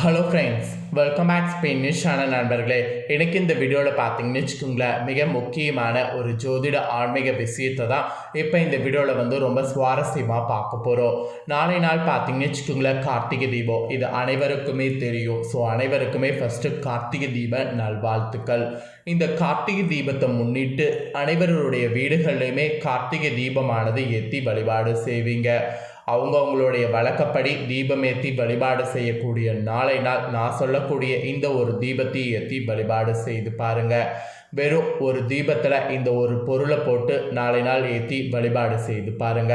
Hello friends welcome back Spain news channel நண்பர்களே. எனக்கு இந்த வீடியோவில் பார்த்தீங்கன்னு வச்சுக்கோங்களேன் மிக முக்கியமான ஒரு ஜோதிட ஆன்மீக விஷயத்தை தான் இப்போ இந்த வீடியோவில் வந்து ரொம்ப சுவாரஸ்யமாக பார்க்க போகிறோம் நாளை நாள் பார்த்தீங்கன்னு வச்சுக்கோங்களேன் கார்த்திகை தீபம். இது அனைவருக்குமே தெரியும். ஸோ அனைவருக்குமே ஃபஸ்ட்டு கார்த்திகை தீப நல்வாழ்த்துக்கள். இந்த கார்த்திகை தீபத்தை முன்னிட்டு அனைவருடைய வீடுகள்லையுமே கார்த்திகை தீபமானது ஏற்றி வழிபாடு செய்வீங்க. அவங்கவுங்களுடைய வழக்கப்படி தீபம் ஏற்றி வழிபாடு செய்யக்கூடிய நாளை நாள் நான் சொல்லக்கூடிய இந்த ஒரு தீபத்தை ஏற்றி வழிபாடு செய்து பாருங்க. வெறும் ஒரு தீபத்தில் இந்த ஒரு பொருளை போட்டு நாளை நாள் ஏற்றி வழிபாடு செய்து பாருங்க.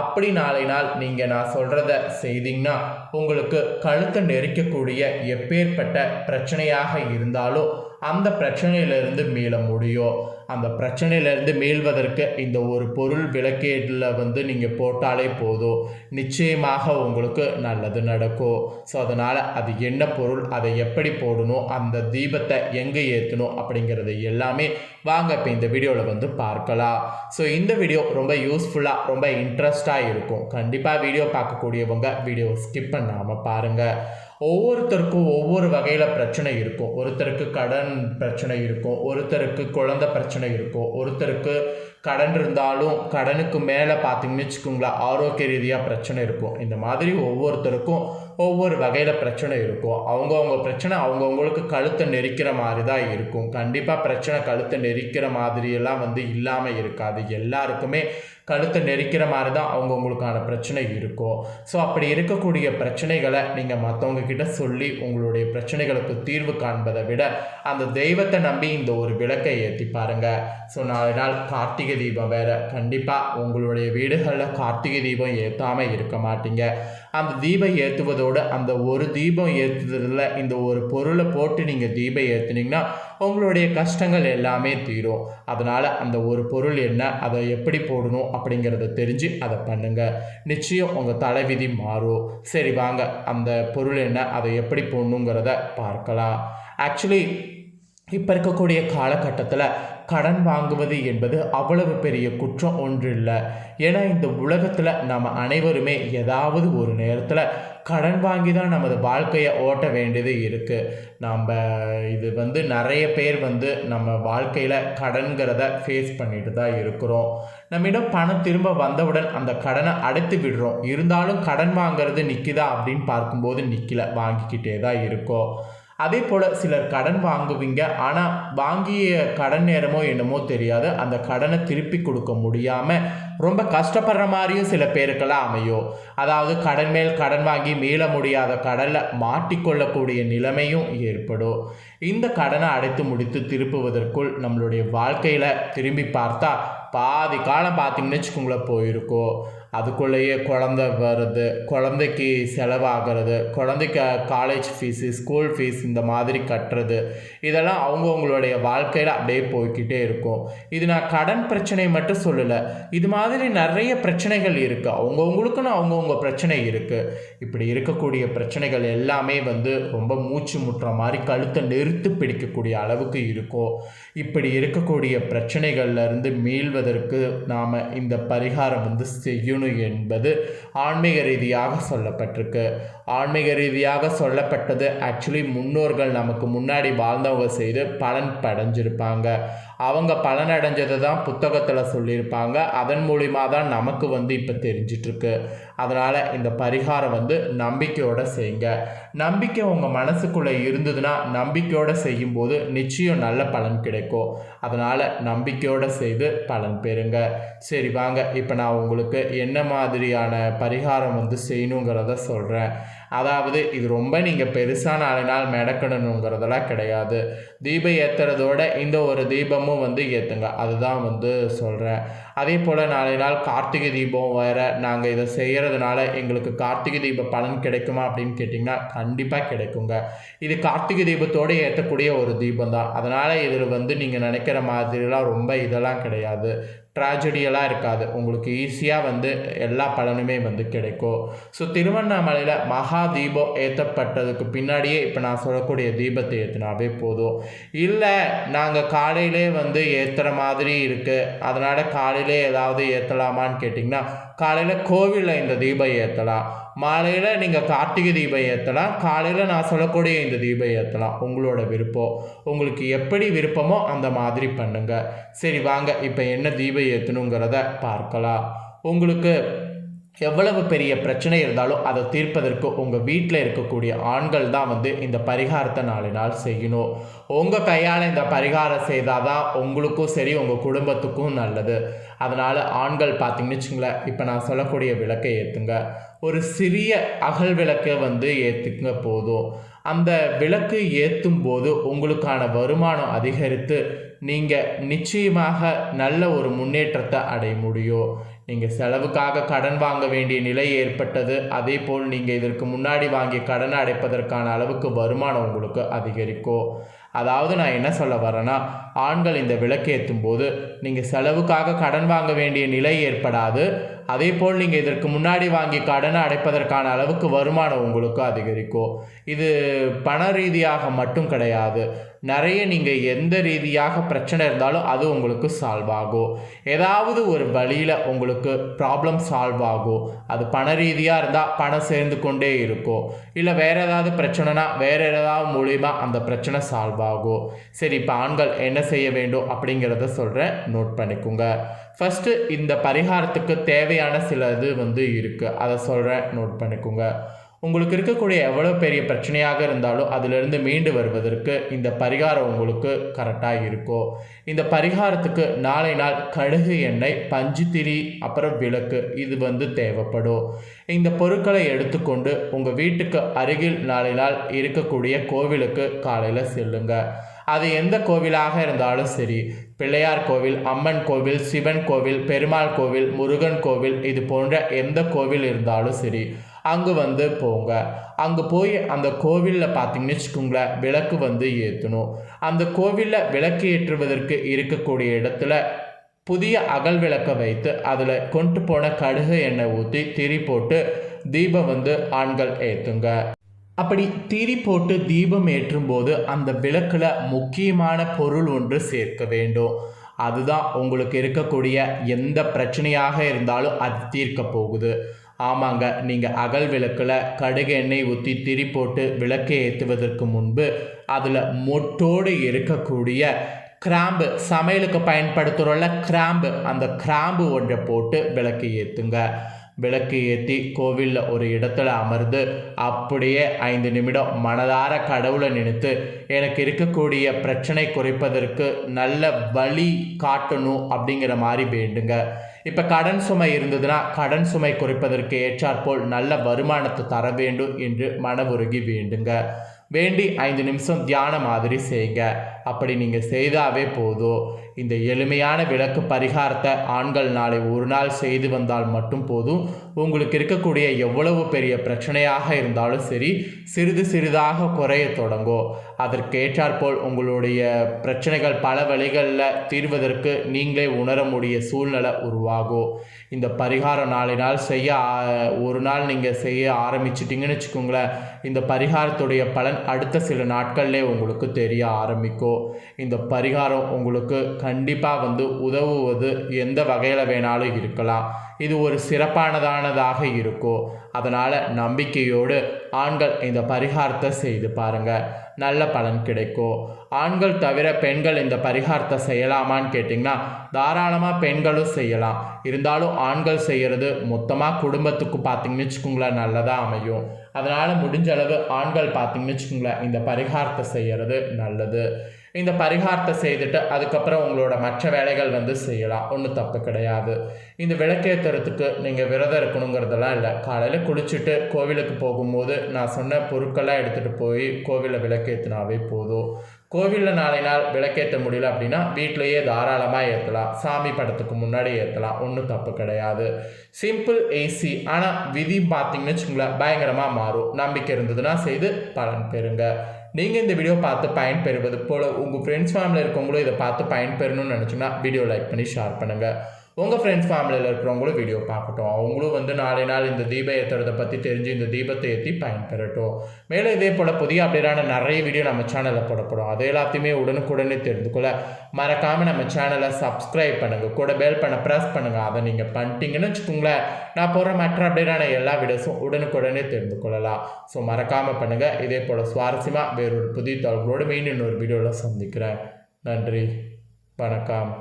அப்படி நாளை நாள் நீங்கள் நான் சொல்கிறத செய்தீங்கன்னா உங்களுக்கு கழுத்தை நெரிக்கக்கூடிய எப்பேற்பட்ட பிரச்சனையாக இருந்தாலும் அந்த பிரச்சனையிலிருந்து மீள முடியும் அந்த பிரச்சனையிலேருந்து மீள்வதற்கு இந்த ஒரு பொருள் விளக்கேட்டில் வந்து நீங்கள் போட்டாலே போதும். நிச்சயமாக உங்களுக்கு நல்லது நடக்கும். ஸோ அதனால் அது என்ன பொருள் அதை எப்படி போடணும் அந்த தீபத்தை எங்கே ஏற்றணும் அப்படிங்கிறது எல்லாமே வாங்க. இப்போ இந்த வீடியோவில் வந்து பார்க்கலாம். ஸோ இந்த வீடியோ ரொம்ப யூஸ்ஃபுல்லாக ரொம்ப இன்ட்ரெஸ்டாக இருக்கும். கண்டிப்பாக வீடியோ பார்க்கக்கூடியவங்க வீடியோ ஸ்கிப் பண்ணாமல் பாருங்கள் ஒவ்வொருத்தருக்கும் ஒவ்வொரு வகையில் பிரச்சனை இருக்கும். ஒருத்தருக்கு கடன் பிரச்சனை இருக்கும். ஒருத்தருக்கு குழந்தை பிரச்சனை இருக்கும். ஒருத்தருக்கு கடன் இருந்தாலும் கடனுக்கு மேலே பார்த்தீங்கன்னு வச்சுக்கோங்களேன் ஆரோக்கிய ரீதியாக பிரச்சனை இருக்கும். இந்த மாதிரி ஒவ்வொருத்தருக்கும் ஒவ்வொரு வகையில் பிரச்சனை இருக்கும். அவங்கவுங்க பிரச்சனை அவங்கவுங்களுக்கு கழுத்தை நெரிக்கிற மாதிரி தான் இருக்கும். கண்டிப்பாக பிரச்சனை கழுத்தை நெரிக்கிற மாதிரியெல்லாம் வந்து இல்லாமல் இருக்காது. எல்லாருக்குமே கழுத்தை நெரிக்கிற மாதிரி தான் அவங்கவுங்களுக்கான பிரச்சனை இருக்கும். ஸோ அப்படி இருக்கக்கூடிய பிரச்சனைகளை நீங்கள் மற்றவங்க கிட்ட சொல்லி உங்களுடைய பிரச்சனைகளுக்கு தீர்வு காண்பதை விட அந்த தெய்வத்தை நம்பி இந்த ஒரு விளக்கை ஏற்றி பாருங்கள் ஸோ நாலு நாள் கார்த்திகை தீபம் வேறு. கண்டிப்பாக உங்களுடைய வீடுகளில் கார்த்திகை தீபம் ஏற்றாமல் இருக்க மாட்டீங்க. அந்த தீபம் ஏற்றுவதோடு அந்த ஒரு தீபம் ஏற்றுறதுல இந்த ஒரு பொருளை போட்டு நீங்கள் தீபம் ஏற்றுனீங்கன்னா உங்களுடைய கஷ்டங்கள் எல்லாமே தீரும். அதனால் அந்த ஒரு பொருள் என்ன அதை எப்படி போடணும் அப்படிங்கிறத தெரிஞ்சு அதை பண்ணுங்கள் நிச்சயம் உங்கள் தலைவிதி மாறும். சரி வாங்க. அந்த பொருள் என்ன அதை எப்படி போடணுங்கிறத பார்க்கலாம். ஆக்சுவலி இப்போ இருக்கக்கூடிய காலகட்டத்தில் கடன் வாங்குவது என்பது அவ்வளவு பெரிய குற்றம் ஒன்றில்லை. ஏன்னா இந்த உலகத்தில் நம்ம அனைவருமே ஏதாவது ஒரு நேரத்தில் கடன் வாங்கி தான் நமது வாழ்க்கையை ஓட்ட வேண்டியது இருக்குது நம்ம இது வந்து நிறைய பேர் வந்து நம்ம வாழ்க்கையில் கடன்கிறத ஃபேஸ் பண்ணிட்டு தான் இருக்கிறோம். நம்மிடம் பணம் திரும்ப வந்தவுடன் அந்த கடனை அடைத்து விடுறோம். இருந்தாலும் கடன் வாங்குறது நிற்கிதா அப்படின்னு பார்க்கும்போது நிற்கல வாங்கிக்கிட்டே தான் இருக்கோம். அதே போல் சிலர் கடன் வாங்குவீங்க. ஆனால் வாங்கிய கடன் நேரமோ என்னமோ தெரியாது. அந்த கடனை திருப்பி கொடுக்க முடியாமல் ரொம்ப கஷ்டப்படுற மாதிரியும் சில பேருக்கெல்லாம் அமையும். அதாவது கடன் மேல் கடன் வாங்கி மீள முடியாத கடலில் மாட்டிக்கொள்ளக்கூடிய நிலைமையும் ஏற்படும். இந்த கடனை அடைத்து முடித்து திருப்புவதற்குள் நம்மளுடைய வாழ்க்கையில் திரும்பி பார்த்தா பாதி காலம் பார்த்தீங்கன்னு வச்சுக்கோங்களேன் போயிருக்கோம் அதுக்குள்ளேயே குழந்த வருது குழந்தைக்கு செலவாகிறது குழந்தைக்கு காலேஜ் ஃபீஸு ஸ்கூல் ஃபீஸ் இந்த மாதிரி கட்டுறது. இதெல்லாம் அவங்கவுங்களுடைய வாழ்க்கையில் அப்படியே போய்கிட்டே இருக்கும். இது நான் கடன் பிரச்சனை மட்டும் சொல்லலை இது மாதிரி நிறைய பிரச்சனைகள் இருக்குது அவங்கவுங்களுக்குன்னு அவங்கவுங்க பிரச்சனை இருக்குது இப்படி இருக்கக்கூடிய பிரச்சனைகள் எல்லாமே வந்து ரொம்ப மூச்சு முட்டுற மாதிரி கழுத்தை நிறுத்து பிடிக்கக்கூடிய அளவுக்கு இருக்கும் இப்படி இருக்கக்கூடிய பிரச்சனைகள்லேருந்து மீள்வதற்கு நாம் இந்த பரிகாரம் வந்து செய்யணும் என்பது ஆன்மீக ரீதியாக சொல்லப்பட்டிருக்கு. ஆன்மீக ரீதியாக சொல்லப்பட்டது ஆக்சுவலி முன்னோர்கள் நமக்கு முன்னாடி வாழ்ந்தவங்க செய்து பலன் படைஞ்சிருப்பாங்க. அவங்க பலன் அடைஞ்சதை தான் புத்தகத்தில் சொல்லியிருப்பாங்க. அதன் மூலிமா தான் நமக்கு வந்து இப்போ தெரிஞ்சிட்ருக்கு. அதனால் இந்த பரிகாரம் வந்து நம்பிக்கையோடு செய்யுங்க. நம்பிக்கை உங்கள் மனசுக்குள்ளே இருந்ததுன்னா நம்பிக்கையோடு செய்யும்போது நிச்சயம் நல்ல பலன் கிடைக்கும். அதனால் நம்பிக்கையோடு செய்து பலன் பெறுங்க. சரி வாங்க. இப்போ நான் உங்களுக்கு என்ன மாதிரியான பரிகாரம் வந்து செய்யணுங்கிறத சொல்கிறேன் அதாவது இது ரொம்ப நீங்கள் பெருசாக நாலு நாள் மெடக்கணுங்கிறதெல்லாம் கிடையாது. தீபம் ஏற்றுறதோட இந்த ஒரு தீபமும் வந்து ஏற்றுங்க அதுதான் வந்து சொல்கிறேன் அதே போல் நாளை நாள் கார்த்திகை தீபம் வேறு நாங்கள் இதை செய்கிறதுனால எங்களுக்கு கார்த்திகை தீப பலன் கிடைக்குமா அப்படின்னு கேட்டிங்கன்னா கண்டிப்பாக கிடைக்குங்க. இது கார்த்திகை தீபத்தோடு ஏற்றக்கூடிய ஒரு தீபம் தான் அதனால் இதில் வந்து நீங்கள் நினைக்கிற மாதிரிலாம் ரொம்ப இதெல்லாம் கிடையாது. ட்ராஜடியெல்லாம் இருக்காது. உங்களுக்கு ஈஸியாக வந்து எல்லா பலனுமே வந்து கிடைக்கும். ஸோ திருவண்ணாமலையில் மகா தீபம் ஏற்றப்பட்டதுக்கு பின்னாடியே இப்போ நான் சொல்லக்கூடிய தீபத்தை ஏற்றினாவே போதும். இல்லை நாங்கள் காலையிலே வந்து ஏற்றுற மாதிரி இருக்குது அதனால் காலையிலே ஏதாவது ஏற்றலாமான்னு கேட்டிங்கன்னா காலையில் கோவிலில் இந்த தீபம் ஏற்றலாம் மாலையில் நீங்கள் கார்த்திகை தீபம் ஏற்றலாம் காலையில் நான் சொல்லக்கூடிய இந்த தீபம் ஏற்றலாம் உங்களோட விருப்பம். உங்களுக்கு எப்படி விருப்பமோ அந்த மாதிரி பண்ணுங்கள் சரி வாங்க. இப்போ என்ன தீபம் ஏற்றணுங்கிறத பார்க்கலாம். உங்களுக்கு எவ்வளவு பெரிய பிரச்சனை இருந்தாலும் அதை தீர்ப்பதற்கு உங்கள் வீட்டில் இருக்கக்கூடிய ஆண்கள் தான் வந்து இந்த பரிகாரத்தை நாலு நாள் செய்யணும். உங்கள் கையால் இந்த பரிகாரம் செய்தால் தான் உங்களுக்கும் சரி உங்கள் குடும்பத்துக்கும் நல்லது. அதனால் ஆண்கள் பார்த்தீங்கன்னு வச்சுங்களேன் இப்போ நான் சொல்லக்கூடிய விளக்கை ஏற்றுங்க ஒரு சிறிய அகல் விளக்கை வந்து ஏற்றுங்க போதும். அந்த விளக்கு ஏற்றும் போது உங்களுக்கான வருமானம் அதிகரித்து நீங்கள் நிச்சயமாக நல்ல ஒரு முன்னேற்றத்தை அடைய முடியும். நீங்கள் செலவுக்காக கடன் வாங்க வேண்டிய நிலை ஏற்பட்டது. அதே போல் நீங்கள் இதற்கு முன்னாடி வாங்கிய கடனை அடைப்பதற்கான அளவுக்கு வருமானம் உங்களுக்கு அதிகரிக்கும் அதாவது நான் என்ன சொல்ல வரேன்னா ஆண்கள் இந்த விளக்கேற்றும் போது நீங்கள் செலவுக்காக கடன் வாங்க வேண்டிய நிலை ஏற்படாது. அதே போல் நீங்கள் இதற்கு முன்னாடி வாங்கி கடனை அடைப்பதற்கான அளவுக்கு வருமானம் உங்களுக்கு அதிகரிக்கும் இது பண ரீதியாக மட்டும் கிடையாது. நிறைய நீங்கள் எந்த ரீதியாக பிரச்சனை இருந்தாலும் அது உங்களுக்கு சால்வ் ஆகும். ஏதாவது ஒரு வழியில் உங்களுக்கு ப்ராப்ளம் சால்வ் ஆகும். அது பண ரீதியாக இருந்தால் பணம் சேர்ந்து கொண்டே இருக்கும். இல்லை வேறு ஏதாவது பிரச்சனைனா வேறு ஏதாவது மூலிமா அந்த பிரச்சனை சால்வ் ஆகும். சரி இப்போ ஆண்கள் என்ன செய்ய வேண்டும் அப்படிங்கிறத சொல்கிறேன் நோட் பண்ணிக்கோங்க. ஃபஸ்ட்டு இந்த பரிகாரத்துக்கு தேவையான சில இது வந்து இருக்குது அதை சொல்கிறேன் நோட் பண்ணிக்கோங்க. உங்களுக்கு இருக்கக்கூடிய எவ்வளோ பெரிய பிரச்சனையாக இருந்தாலும் அதிலிருந்து மீண்டு வருவதற்கு இந்த பரிகாரம் உங்களுக்கு கரெக்டாக இருக்கும் இந்த பரிகாரத்துக்கு நாளை நாள் கடுகு எண்ணெய் பஞ்சுத்திரி அப்புறம் விளக்கு இது வந்து தேவைப்படும். இந்த பொருட்களை எடுத்துக்கொண்டு உங்கள் வீட்டுக்கு அருகில் நாளை நாள் இருக்கக்கூடிய கோவிலுக்கு காலையில் செல்லுங்கள் அது எந்த கோவிலாக இருந்தாலும் சரி. பிள்ளையார் கோவில் அம்மன் கோவில் சிவன் கோவில் பெருமாள் கோவில் முருகன் கோவில் இது போன்ற எந்த கோவில் இருந்தாலும் சரி அங்கே வந்து போங்க. அங்கே போய் அந்த கோவிலில் பார்த்தீங்கன்னு வச்சுக்கோங்களேன் விளக்கு வந்து ஏற்றணும் அந்த கோவிலில் விளக்கு ஏற்றுவதற்கு இருக்கக்கூடிய இடத்துல புதிய அகல் விளக்கை வைத்து அதில் கொண்டு போன கடுகு எண்ணெய் ஊற்றி திரி போட்டு தீபம் வந்து ஆண்கள் ஏற்றுங்க அப்படி திரி போட்டு தீபம் ஏற்றும் போது அந்த விளக்கில் முக்கியமான பொருள் ஒன்று சேர்க்க வேண்டும். அதுதான் உங்களுக்கு இருக்கக்கூடிய எந்த பிரச்சனையாக இருந்தாலும் அது தீர்க்க போகுது. ஆமாங்க நீங்கள் அகல் விளக்கில் கடுகு எண்ணெய் ஊற்றி திரி போட்டு விளக்கை ஏற்றுவதற்கு முன்பு அதில் மொட்டோடு இருக்கக்கூடிய கிராம்பு சமையலுக்கு பயன்படுத்துகிறோம்ல கிராம்பு. அந்த கிராம்பு ஒன்றை போட்டு விளக்கு ஏற்றுங்க விளக்கு ஏற்றி கோவிலில் ஒரு இடத்துல அமர்ந்து அப்படியே ஐந்து நிமிடம் மனதார கடவுளை நினைத்து எனக்கு இருக்கக்கூடிய பிரச்சனை குறைப்பதற்கு நல்ல வழி காட்டணும் அப்படிங்கிற மாதிரி வேண்டுங்க. இப்போ கடன் சுமை இருந்ததுன்னா கடன் சுமை குறைப்பதற்கு ஏற்றாற்போல் நல்ல வருமானத்தை தர வேண்டும் என்று மனவுருகி வேண்டுங்க. வேண்டி ஐந்து நிமிஷம் தியானம் மாதிரி செய்யுங்க அப்படி நீங்கள் செய்தாவே போதும். இந்த எளிமையான விளக்கு பரிகாரத்தை ஆண்கள் நாளை ஒரு நாள் செய்து வந்தால் மட்டும் போதும். உங்களுக்கு இருக்கக்கூடிய எவ்வளவு பெரிய பிரச்சனையாக இருந்தாலும் சரி சிறிது சிறிதாக குறைய தொடங்கும் அதற்கேற்றாற்போல் உங்களுடைய பிரச்சனைகள் பல வழிகளில் தீர்வதற்கு நீங்களே உணர முடிய சூழ்நிலை உருவாகும் இந்த பரிகாரம் நாளை நாள் செய்ய ஆ- ஒரு நாள் நீங்கள் செய்ய ஆரம்பிச்சிட்டிங்கன்னு வச்சுக்கோங்களேன் இந்த பரிகாரத்துடைய பலன் அடுத்த சில நாட்கள்லேயே உங்களுக்கு தெரிய ஆரம்பிக்கும். இந்த பரிகாரம் உங்களுக்கு கண்டிப்பாக வந்து உதவுவது எந்த வகையில் வேணாலும் இருக்கலாம். இது ஒரு சிறப்பானதானதாக இருக்கும் அதனால் நம்பிக்கையோடு ஆண்கள் இந்த பரிகாரத்தை செய்து பாருங்கள் நல்ல பலன் கிடைக்கும். ஆண்கள் தவிர பெண்கள் இந்த பரிகாரத்தை செய்யலாமான்னு கேட்டிங்கன்னா தாராளமாக பெண்களும் செய்யலாம். இருந்தாலும் ஆண்கள் செய்கிறது மொத்தமாக குடும்பத்துக்கு பார்த்திங்கன்னு வச்சுக்கோங்களேன் நல்லதாக அமையும். அதனால் முடிஞ்ச அளவு ஆண்கள் பார்த்தீங்கன்னு வச்சுக்கோங்களேன் இந்த பரிகாரத்தை செய்கிறது நல்லது. இந்த பரிகாரத்தை செய்துட்டு அதுக்கப்புறம் உங்களோட மற்ற வேலைகள் வந்து செய்யலாம். ஒன்றும் தப்பு கிடையாது. இந்த விளக்கேற்றுறதுக்கு நீங்கள் விரதம் இருக்கணுங்கிறதெல்லாம் இல்லை. காலையில் குளிச்சுட்டு கோவிலுக்கு போகும்போது நான் சொன்ன பொருட்கள்லாம் எடுத்துகிட்டு போய் கோவிலில் விளக்கேற்றினாவே போதும். கோவிலில் நாளை நாள் விளக்கேற்ற முடியல அப்படின்னா வீட்டிலேயே தாராளமாக ஏற்றலாம் சாமி படத்துக்கு முன்னாடி ஏற்றலாம் ஒன்றும் தப்பு கிடையாது. சிம்பிள் ஏசி ஆனால் விதி பார்த்தீங்கன்னு வச்சுங்களேன் பயங்கரமாக மாறும். நம்பிக்கை இருந்ததுன்னா செய்து பலன் பெறுங்க. நீங்கள் இந்த வீடியோ பார்த்து பயன்பெறுவது போல் உங்கள் ஃப்ரெண்ட்ஸ் ஃபேமிலியில் இருக்கவங்களும் இதை பார்த்து பயன்பெறணும்னு நினச்சிங்கன்னா வீடியோ லைக் பண்ணி ஷேர் பண்ணுங்கள் உங்கள் ஃப்ரெண்ட்ஸ் ஃபேமிலியில் இருக்கிறவங்களும் வீடியோ பார்க்கட்டும். அவங்களும் வந்து நாளை நாள் இந்த தீபம் ஏற்றுறதை பற்றி தெரிஞ்சு இந்த தீபத்தை ஏற்றி பயன்பெறட்டும். மேலும் இதே போல் புதிய அப்டேட்டான நிறைய வீடியோ நம்ம சேனலில் போடப்படும். அது எல்லாத்தையுமே உடனுக்குடனே தெரிந்து கொள்ள மறக்காமல் நம்ம சேனலை சப்ஸ்கிரைப் பண்ணுங்கள் கூட பெல் பண்ண ப்ரெஸ் பண்ணுங்கள் அதை நீங்கள் பண்ணிட்டீங்கன்னு வச்சுக்கோங்களேன். நான் போகிற மற்ற அப்டேட்டான எல்லா வீடியோஸும் உடனுக்குடனே தெரிந்து கொள்ளலாம் ஸோ மறக்காமல் பண்ணுங்கள் இதே போல் சுவாரஸ்யமாக வேறொரு புதிய தகவலோடு மீண்டும் இன்னொரு வீடியோவில் சந்திக்கிறேன். நன்றி. வணக்கம்.